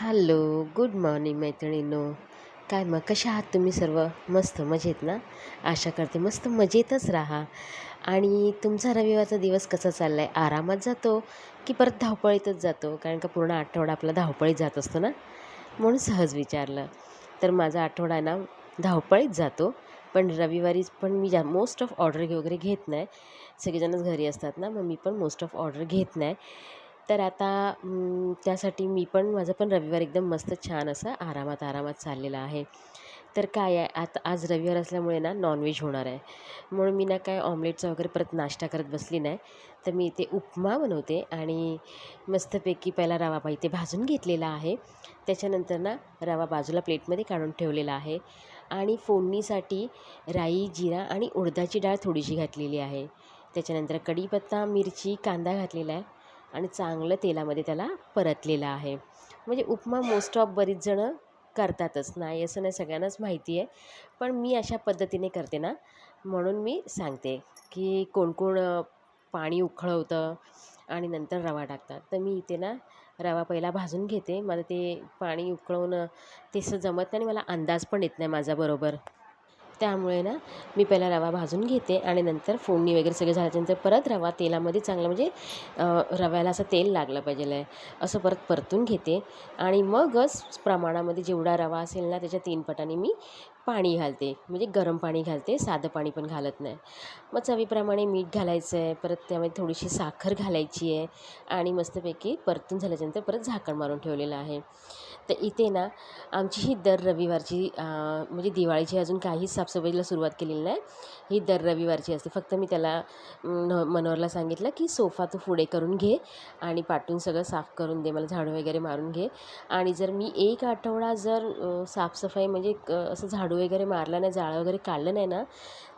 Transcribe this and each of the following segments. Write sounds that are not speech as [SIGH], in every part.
Hello good morning मैत्रिणींनो. काय मग कशा आहात तुम्ही सर्व? मस्त मजेत ना? आशा करते मस्त मजेतच राहा. आणि तुमचा रविवारचा दिवस कसा चालला आहे आरामात जातो की परत धावपळीतच जातो? कारण का पूर्ण आठवडा आपला धावपळीत जात असतो ना? म्हणून सहज विचारलं. तर माझा आठवडा ना धावपळीत जातो. पण रविवारीच पण मी जा मोस्ट ऑफ ऑर्डर वगैरे घेत नाही. सगळेजणच घरी असतात ना मग मी पण मोस्ट ऑफ ऑर्डर घेत नाही. तर आता त्यासाठी मी पण माझं पण रविवार एकदम मस्त छान असा आरामात आरामात चाललेला आहे. तर काय आहे आता आज रविवार असल्यामुळे ना नॉनव्हेज होणार आहे. म्हणून मी ना काय ऑमलेटचा वगैरे परत नाश्ता करत बसली नाही. तर मी इथे उपमा बनवते आणि मस्तपैकी पहिला रवा इथे भाजून घेतलेला आहे. त्याच्यानंतर ना रवा बाजूला प्लेटमध्ये काढून ठेवलेला आहे. आणि फोडणीसाठी राई जिरा आणि उडदाची डाळ थोडीशी घातलेली आहे. त्याच्यानंतर कढीपत्ता मिरची कांदा घातलेला आहे. आणि चांगलं तेलामध्ये त्याला परतलेलं आहे. म्हणजे उपमा मोस्ट ऑफ बरीच जणं करतातच. नाही असं नाही सगळ्यांनाच माहिती आहे. पण मी अशा पद्धतीने करते ना म्हणून मी सांगते की कोण कोण पाणी उकळवतं आणि नंतर रवा टाकतात. तर मी इथे ना रवा पहिला भाजून घेते. मला ते पाणी उकळवणं तेसं जमत नाही आणि मला अंदाज पण येत नाही माझा बरोबर त्यामुळे ना मी पहिला रवा भाजून घेते आणि नंतर फोडणी वगैरे सगळे झाल्याच्यानंतर परत रवा तेलामध्ये चांगलं म्हणजे रव्याला असं तेल लागलं पाहिजे आहे असं परत परतून घेते आणि मगच प्रमाणामध्ये जेवढा रवा असेल ना त्याच्या तीन पटाने मी पाणी घालते. म्हणजे गरम पाणी घालते साधं पाणी पण घालत नाही. मग चवीप्रमाणे मीठ घालायचं आहे परत त्यामध्ये थोडीशी साखर घालायची आहे आणि मस्तपैकी परतून झाल्याच्यानंतर परत झाकण मारून ठेवलेलं आहे. तर इथे ना आमची ही दर रविवारची म्हणजे दिवाळीची अजून काहीच साफसफाईला सुरुवात केलेली नाही. ही दर रविवारची असते. फक्त मी त्याला मनोहरला सांगितलं की सोफा तू पुढे करून घे आणि पाठून सगळं साफ करून दे. मला झाडू वगैरे मारून घे. आणि जर मी एक आठवडा जर साफसफाई म्हणजे क असं झाडू वगैरे मारलं नाही जाळं वगैरे काढलं नाही ना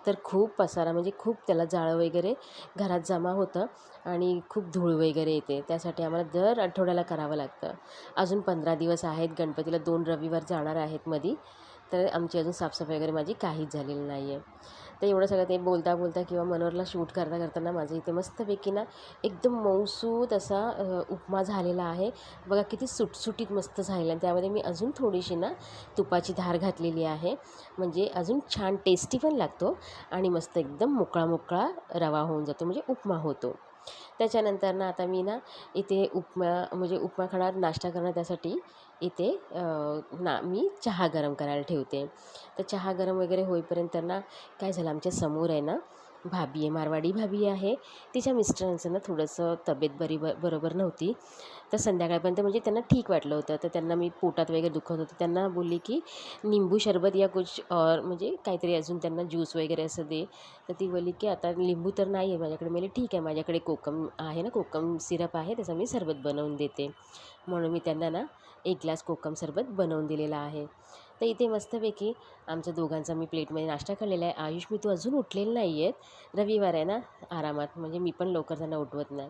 तर खूप पसारा म्हणजे खूप त्याला जाळं वगैरे घरात जमा होतं आणि खूप धूळ वगैरे येते. त्यासाठी आम्हाला दर आठवड्याला करावं लागतं. अजून पंधरा दिवस आहेत. गणपतीला दोन रविवार जाणार आहेत मध्ये तर आमची अजून साफसफाई वगैरे माझी काहीच झालेली नाही आहे तर एवढं सगळं ते बोलता बोलता किंवा मनोहरला शूट करता करताना माझं इथे मस्तपैकी ना एकदम मऊसूत असा उपमा झालेला आहे. बघा किती सुटसुटीत मस्त झालेला आहे. त्यामध्ये मी अजून थोडीशी ना तुपाची धार घातलेली आहे. म्हणजे अजून छान टेस्टी पण लागतो आणि मस्त एकदम मोकळा मोकळा रवा होऊन जातो म्हणजे उपमा होतो. त्याच्यानंतर ना आता मी ना इथे उपमा म्हणजे उपमा खाणार नाश्ता करणार त्यासाठी इथे ना मी चहा गरम करायला ठेवते. तर चहा गरम वगैरे होईपर्यंत ना काय झालं आमच्यासमोर आहे ना भाभी आहे मारवाडी भाभी आहे. तिच्या मिस्टरांचं ना थोडंसं तब्येत बरी ब बरोबर नव्हती. तर संध्याकाळपर्यंत म्हणजे त्यांना ठीक वाटलं होतं. तर त्यांना मी पोटात वगैरे दुखत होतं. त्यांना बोलली की निंबू शरबत या कुछ और म्हणजे काहीतरी अजून त्यांना ज्यूस वगैरे असं दे. तर ती बोलली की आता लिंबू तर नाही आहे माझ्याकडे. म्हणजे ठीक आहे माझ्याकडे कोकम आहे ना कोकम सिरप आहे त्याचा मी सरबत बनवून देते. म्हणून मी त्यांना ना एक ग्लास कोकम सरबत बनवून दिलेला आहे. तर इथे मस्तपैकी आमच्या दोघांचा मी प्लेटमध्ये नाश्ता खाल्लेला आहे. आयुष मी तू अजून उठलेलं नाही आहेत रविवार आहे ना आरामात म्हणजे मी पण लवकर त्यांना उठवत नाही.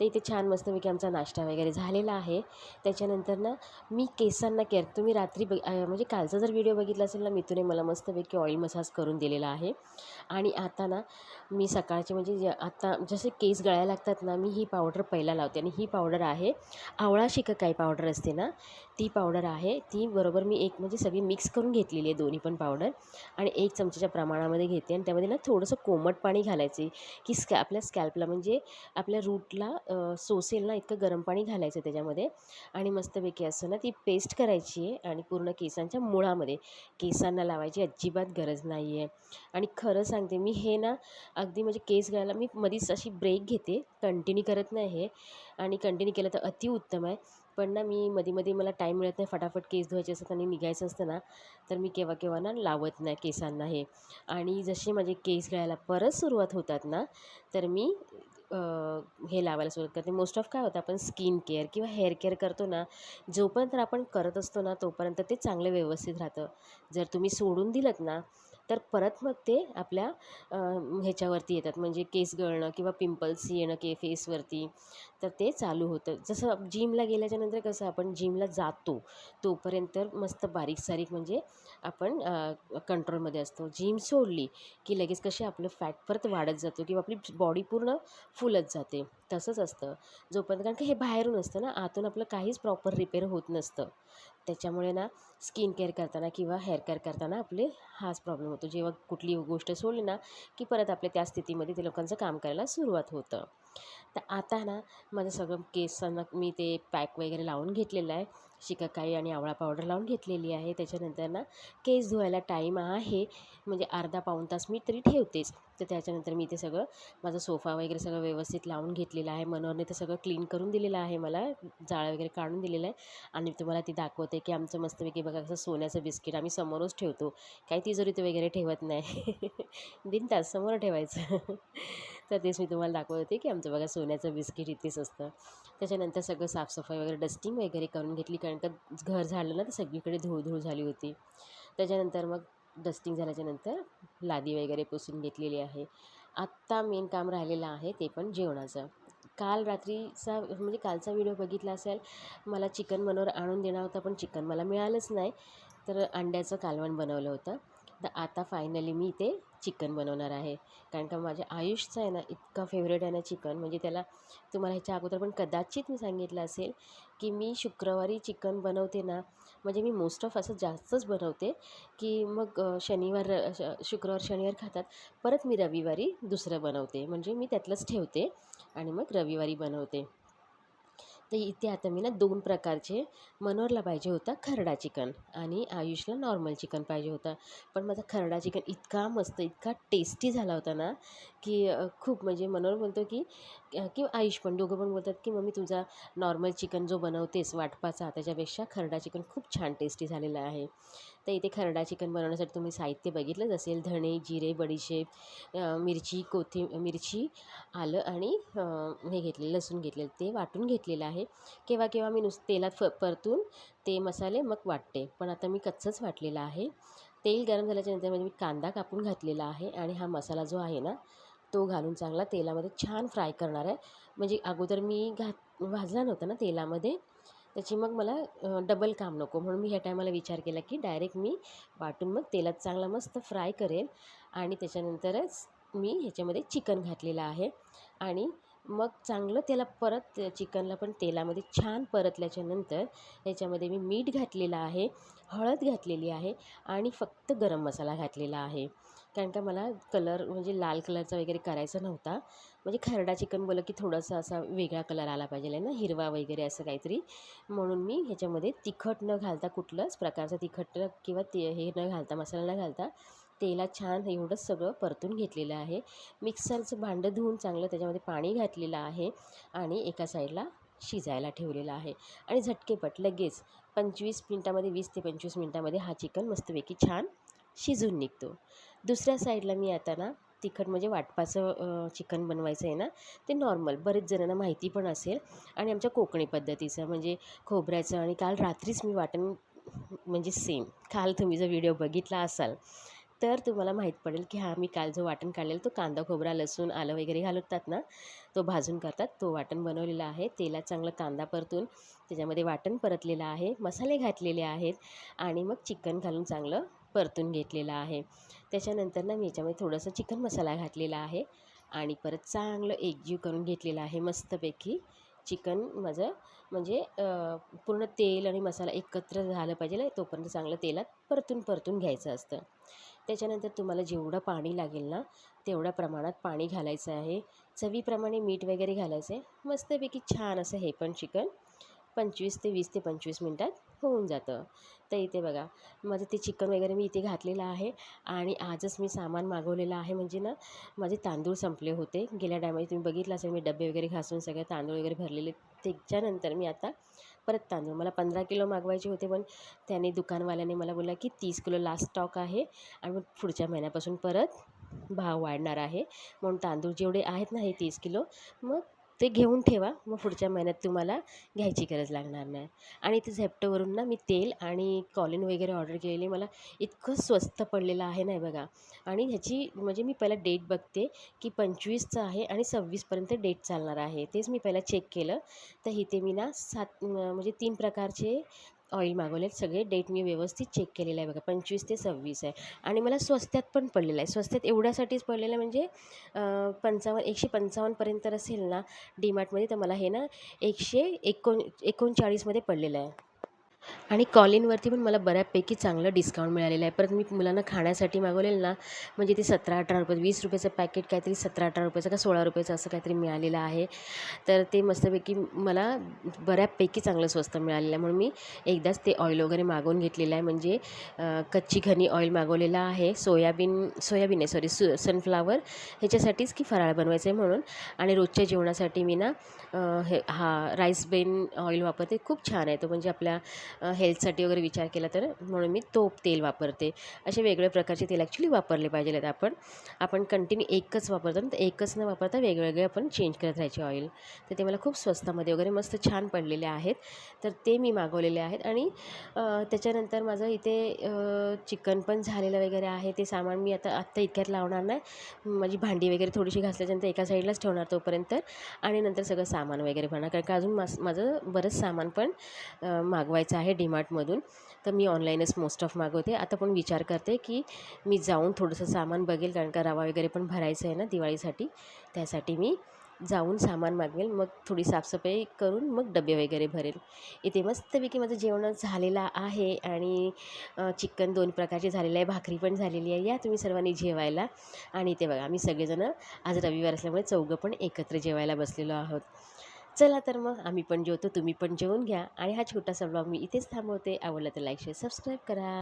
तर इथे छान मस्तपैकी आमचा नाश्ता वगैरे झालेला आहे. त्याच्यानंतर ना मी केसांना केअर तुम्ही रात्री बघ म्हणजे कालचा जर व्हिडिओ बघितला असेल ना मिथुने मला मस्तपैकी ऑइल मसाज करून दिलेला आहे. आणि आता ना मी सकाळचे म्हणजे आता जसे केस गळायला लागतात ना मी ही पावडर पहिला लावते. आणि ही पावडर आहे आवळा शिकाकाई पावडर असते ना ती पावडर आहे. ती बरोबर मी एक म्हणजे सगळी मिक्स करून घेतलेली आहे दोन्ही पण पावडर आणि एक चमच्याच्या प्रमाणामध्ये घेते आणि त्यामध्ये ना थोडंसं कोमट पाणी घालायचे. की स्कॅ आपल्या स्कॅल्पला म्हणजे आपल्या रूटला सोसेल ना इतकं गरम पाणी घालायचं त्याच्यामध्ये. आणि मस्तपैकी असं ना ती पेस्ट करायची आहे आणि पूर्ण केसांच्या मुळामध्ये. केसांना लावायची अजिबात गरज नाही आहे आणि खरं सांगते मी हे ना अगदी म्हणजे केस गळायला मी मधीच अशी ब्रेक घेते. कंटिन्यू करत नाही हे. आणि कंटिन्यू केलं तर अतिउत्तम आहे. पण ना मी मध्ये मध्ये मला टाईम मिळत नाही फटाफट केस धुवायचे असतात आणि निघायचं असतं ना तर मी केव्हा केव्हा ना लावत नाही केसांना हे. आणि जसे माझे केस गळायला परत सुरुवात होतात ना तर मी हे लावायला सुरुवात करते. मोस्ट ऑफ काय होतं आपण स्किन केअर किंवा हेअर केअर करतो ना जोपर्यंत आपण करत असतो ना तोपर्यंत ते चांगलं व्यवस्थित राहतं. जर तुम्ही सोडून दिलंत ना तर परत मग ते आपल्या ह्याच्यावरती येतात. म्हणजे केस गळणं किंवा पिंपल्स येणं के फेसवरती. तर ते चालू होतं. जसं जिमला गेल्याच्यानंतर कसं आपण जिमला जातो तोपर्यंत मस्त बारीक सारीक म्हणजे आपण कंट्रोलमध्ये असतो. जिम सोडली की लगेच कसे आपलं फॅट परत वाढत जातो किंवा आपली बॉडी पूर्ण फुलत जाते. तसंच असतं. जोपर्यंत कारण की हे बाहेरून असतं ना आतून आपलं काहीच प्रॉपर रिपेअर होत नसतं. त्याच्यामुळे ना स्किन केअर करताना किंवा हेअर केअर करताना आपले हाच प्रॉब्लेम होतो. जेव्हा कुठली गोष्ट सोडली ना की परत आपल्या त्या स्थितीमध्ये ते लोकांचं काम करायला सुरुवात होतं. तर आता ना माझं सगळं केसांना मी ते पॅक वगैरे लावून घेतलेलं आहे. शिकाकाई आणि आवळा पावडर लावून घेतलेली आहे. त्याच्यानंतर ना केस धुवायला टाईम आहे. म्हणजे अर्धा पाऊण तास मी तरी ठेवतेच. तर त्याच्यानंतर मी ते सगळं माझा सोफा वगैरे सगळं व्यवस्थित लावून घेतलेलं आहे. मनोहरने ते सगळं क्लीन करून दिलेलं आहे मला. जाळं वगैरे काढून दिलेलं आहे. आणि तुम्हाला ती दाखवते की आमचं मस्तपैकी बघा कसं सोन्याचं बिस्किट आम्ही समोरच ठेवतो. काही तिजोरीत वगैरे ठेवत नाही. [LAUGHS] बिनतास समोर ठेवायचं. तर तेच मी तुम्हाला दाखवत होते की आमचं बघा सोन्याचं बिस्किट इथेच असतं. त्याच्यानंतर सगळं साफसफाई वगैरे डस्टिंग वगैरे करून घेतली. कारण का घर झालं ना तर सगळीकडे धूळ झाली होती. त्याच्यानंतर मग डस्टिंग झाल्याच्यानंतर लादी वगैरे पुसून घेतलेली आहे. आत्ता मेन काम राहिलेलं आहे ते पण जेवणाचं. काल रात्रीचा म्हणजे कालचा व्हिडिओ बघितला असेल मला चिकन मनोर आणून देणार होता पण चिकन मला मिळालंच नाही. तर अंड्याचं कालवण बनवलं होतं. तर आता फायनली मी ते चिकन बनवणार आहे. कारण का माझ्या आयुषचा आहे ना इतका फेवरेट आहे ना चिकन. म्हणजे त्याला तुम्हाला ह्याच्या अगोदर पण कदाचित मी सांगितलं असेल की मी शुक्रवारी चिकन बनवते ना म्हणजे मी मोस्ट ऑफ असं जास्तच बनवते की मग शनिवार शुक्रवार शनिवार खातात. परत मी रविवारी दुसरं बनवते. म्हणजे मी त्यातलंच ठेवते आणि मग रविवारी बनवते. तर इथे आता मी ना दोन प्रकारचे मनोहरला पाहिजे होता खरडा चिकन आणि आयुषला नॉर्मल चिकन पाहिजे होता. पण माझा खरडा चिकन इतका मस्त इतका टेस्टी झाला होता ना की खूप म्हणजे मनोहर बोलतो की किंवा आयुष पण दोघं पण बोलतात की मम्मी तुझा नॉर्मल चिकन जो बनवतेस वाटपाचा त्याच्यापेक्षा खरडा चिकन खूप छान टेस्टी झालेला आहे. तर इथे खरडा चिकन बनवण्यासाठी तुम्ही साहित्य बघितलंच असेल धणे जिरे बडीशेप मिरची कोथी मिरची आलं आणि हे घेतलेलं लसूण घेतलेलं ते वाटून घेतलेलं आहे. केव्हा केव्हा मी नुस तेलात फ परतून ते मसाले मग वाटते. पण आता मी कच्चंच वाटलेलं आहे. तेल गरम झाल्याच्यानंतर म्हणजे मी कांदा कापून घातलेला आहे आणि हा मसाला जो आहे ना तो घालून चांगला तेलामध्ये छान फ्राय करणार आहे. म्हणजे अगोदर मी घात भाजला नव्हता ना तेलामध्ये. त्याची मग मला डबल काम नको. म्हणून मी ह्या टायमाला विचार केला की डायरेक्ट मी वाटून मग तेलात चांगला मस्त फ्राय करेल आणि त्याच्यानंतरच मी ह्याच्यामध्ये चिकन घातलेलं आहे. आणि मग चांगलं त्याला परत चिकनला पण तेलामध्ये छान परतल्याच्यानंतर त्याच्यामध्ये मी मीठ घातलेलं आहे हळद घातलेली आहे आणि फक्त गरम मसाला घातलेला आहे. कारण का मला कलर म्हणजे लाल कलरचा वगैरे करायचा नव्हता. म्हणजे खरडा चिकन बोललं की थोडासा असा वेगळा कलर आला पाहिजे ना हिरवा वगैरे असं काहीतरी. म्हणून मी ह्याच्यामध्ये तिखट न घालता कुठलंच प्रकारचं तिखट किंवा ते हे न घालता मसाला न घालता तेलात छान एवढंच सगळं परतून घेतलेलं आहे. मिक्सरचं भांडं धुवून चांगलं त्याच्यामध्ये पाणी घातलेलं आहे आणि एका साईडला शिजायला ठेवलेला आहे. आणि झटकेपट लगेच पंचवीस मिनटामध्ये वीस ते पंचवीस मिनटामध्ये हा चिकन मस्तपैकी छान शिजून निघतो. दुसऱ्या साईडला मी आता ना तिखट म्हणजे वाटपाचं चिकन बनवायचं आहे ना ते नॉर्मल. बरेच जणांना माहिती पण असेल. आणि आमच्या कोकणी पद्धतीचं म्हणजे खोबऱ्याचं आणि काल रात्रीच मी वाटण म्हणजे सेम. काल तुम्ही जर व्हिडिओ बघितला असाल तर तुम्हाला माहीत पडेल की हां मी काल जो वाटण काढलेला तो कांदा खोबरा लसूण आलं वगैरे घालतात ना तो भाजून करतात. तो वाटण बनवलेला आहे. तेलात चांगलं कांदा परतून त्याच्यामध्ये वाटण परतलेलं आहे. मसाले घातलेले आहेत आणि मग चिकन घालून चांगलं परतून घेतलेलं आहे. त्याच्यानंतर ना मी याच्यामध्ये थोडंसं चिकन मसाला घातलेला आहे आणि परत चांगलं एकजीव करून घेतलेलं आहे मस्तपैकी. चिकन माझं म्हणजे पूर्ण तेल आणि मसाला एकत्र झालं पाहिजे तोपर्यंत चांगलं तेलात परतून परतून घ्यायचं असतं. त्याच्यानंतर तुम्हाला जेवढं पाणी लागेल ना तेवढ्या प्रमाणात पाणी घालायचं आहे. चवीप्रमाणे मीठ वगैरे घालायचं आहे मस्तपैकी छान असं हे पण चिकन पंचवीस ते वीस ते पंचवीस मिनटात होऊन जातं. तर इथे बघा माझं ते चिकन वगैरे मी इथे घातलेलं आहे आणि आजच मी सामान मागवलेलं आहे. म्हणजे ना माझे तांदूळ संपले होते. गेल्या टायमाला तुम्ही बघितलं असेल मी डबे वगैरे घासून सगळे तांदूळ वगैरे भरलेले. त्याच्यानंतर मी आता परत तांदूळ. मला पंधरा किलो मागवायचे होते पण त्याने दुकानवाल्याने मला बोलला की तीस किलो लास्ट स्टॉक आहे आणि मग पुढच्या महिन्यापासून परत भाव वाढणार आहे. म्हणून तांदूळ जेवढे आहेत ना हे तीस किलो मग ते घेऊन ठेवा मग पुढच्या महिन्यात तुम्हाला घ्यायची गरज लागणार नाही. आणि ते झेप्टोवरून ना मी तेल आणि कॉलिन वगैरे ऑर्डर केलेली मला इतकं स्वस्त पडलेलं आहे नाही बघा. आणि ह्याची म्हणजे मी पहिला डेट बघते की पंचवीसचं आहे आणि सव्वीसपर्यंत डेट चालणार आहे. तेच मी पहिला चेक केलं. तर इथे मी ना सात म्हणजे तीन प्रकारचे ऑइल मागवले आहेत. सगळे डेट मी व्यवस्थित चेक केलेलं आहे बघा. पंचवीस ते सव्वीस आहे. आणि मला स्वस्त्यात पण पडलेलं आहे. स्वस्त्यात एवढ्यासाठीच पडलेलं आहे म्हणजे पंचावन्न एकशे पंचावन्नपर्यंत असेल ना डीमार्टमध्ये तर मला हे ना एकशे एकोण एकोणचाळीसमध्ये पडलेलं आहे. आणि कॉलिनवरती पण मला बऱ्यापैकी चांगलं डिस्काउंट मिळालेलं आहे. परत मी मुलांना खाण्यासाठी मागवलेलं ना म्हणजे ते सतरा अठरा रुपये वीस रुपयाचं पॅकेट काहीतरी सतरा अठरा रुपयाचं का सोळा रुपयाचं असं काहीतरी मिळालेलं आहे. तर ते मस्तपैकी मला बऱ्यापैकी चांगलं स्वस्त मिळालेलं आहे. म्हणून मी एकदाच ते ऑइल वगैरे मागवून घेतलेलं आहे. म्हणजे कच्ची घनी ऑइल मागवलेलं आहे. सोयाबीन सोयाबीन आहे सॉरी सु सनफ्लावर ह्याच्यासाठीच की फराळ बनवायचं आहे म्हणून. आणि रोजच्या जेवणासाठी मी ना हे हा राईस बेन ऑइल वापरते. खूप छान आहे तो. म्हणजे आपल्या हेल्थसाठी वगैरे विचार केला तर म्हणून मी तोप तेल वापरते. असे वेगवेगळ्या प्रकारचे तेल ॲक्च्युली वापरले पाहिजेत आपण. आपण कंटिन्यू एकच वापरतो ना तर एकच न वापरता वेगवेगळे आपण चेंज करत राहायचे ऑइल तर ते मला खूप स्वस्तामध्ये वगैरे मस्त छान पडलेले आहेत. तर ते मी मागवलेले आहेत आणि त्याच्यानंतर माझं इथे चिकन पण झालेलं वगैरे आहे. ते सामान मी आता आत्ता इतक्यात लावणार नाही. माझी भांडी वगैरे थोडीशी घासल्याच्यानंतर एका साईडलाच ठेवणार तोपर्यंत. आणि नंतर सगळं सामान वगैरे भरणार. कारण का अजून मास माझं बरंच सामान पण मागवायचं आहे आहे डीमार्टमधून. तर मी ऑनलाईनच मोस्ट ऑफ मागवते. आता पण विचार करते की मी जाऊन थोडंसं सामान बघेल कारण का रवा वगैरे पण भरायचं आहे ना दिवाळीसाठी. त्यासाठी मी जाऊन सामान मागवेल. मग थोडी साफसफाई करून मग डबे वगैरे भरेल. इथे मस्तपैकी माझं जेवण झालेलं आहे आणि चिकन दोन प्रकारचे झालेलं आहे. भाकरी पण झालेली आहे. या तुम्ही सर्वांनी जेवायला. आणि इथे बघा आम्ही सगळेजणं आज रविवार असल्यामुळे चौघं पण एकत्र जेवायला बसलेलो आहोत. चला तर मग आम्ही पण जेवतो तुम्ही पण जेवून घ्या. आणि हा छोटासा ब्लॉग मी इथेच थांबवते. आवडला तर लाईक शेअर सबस्क्राईब करा.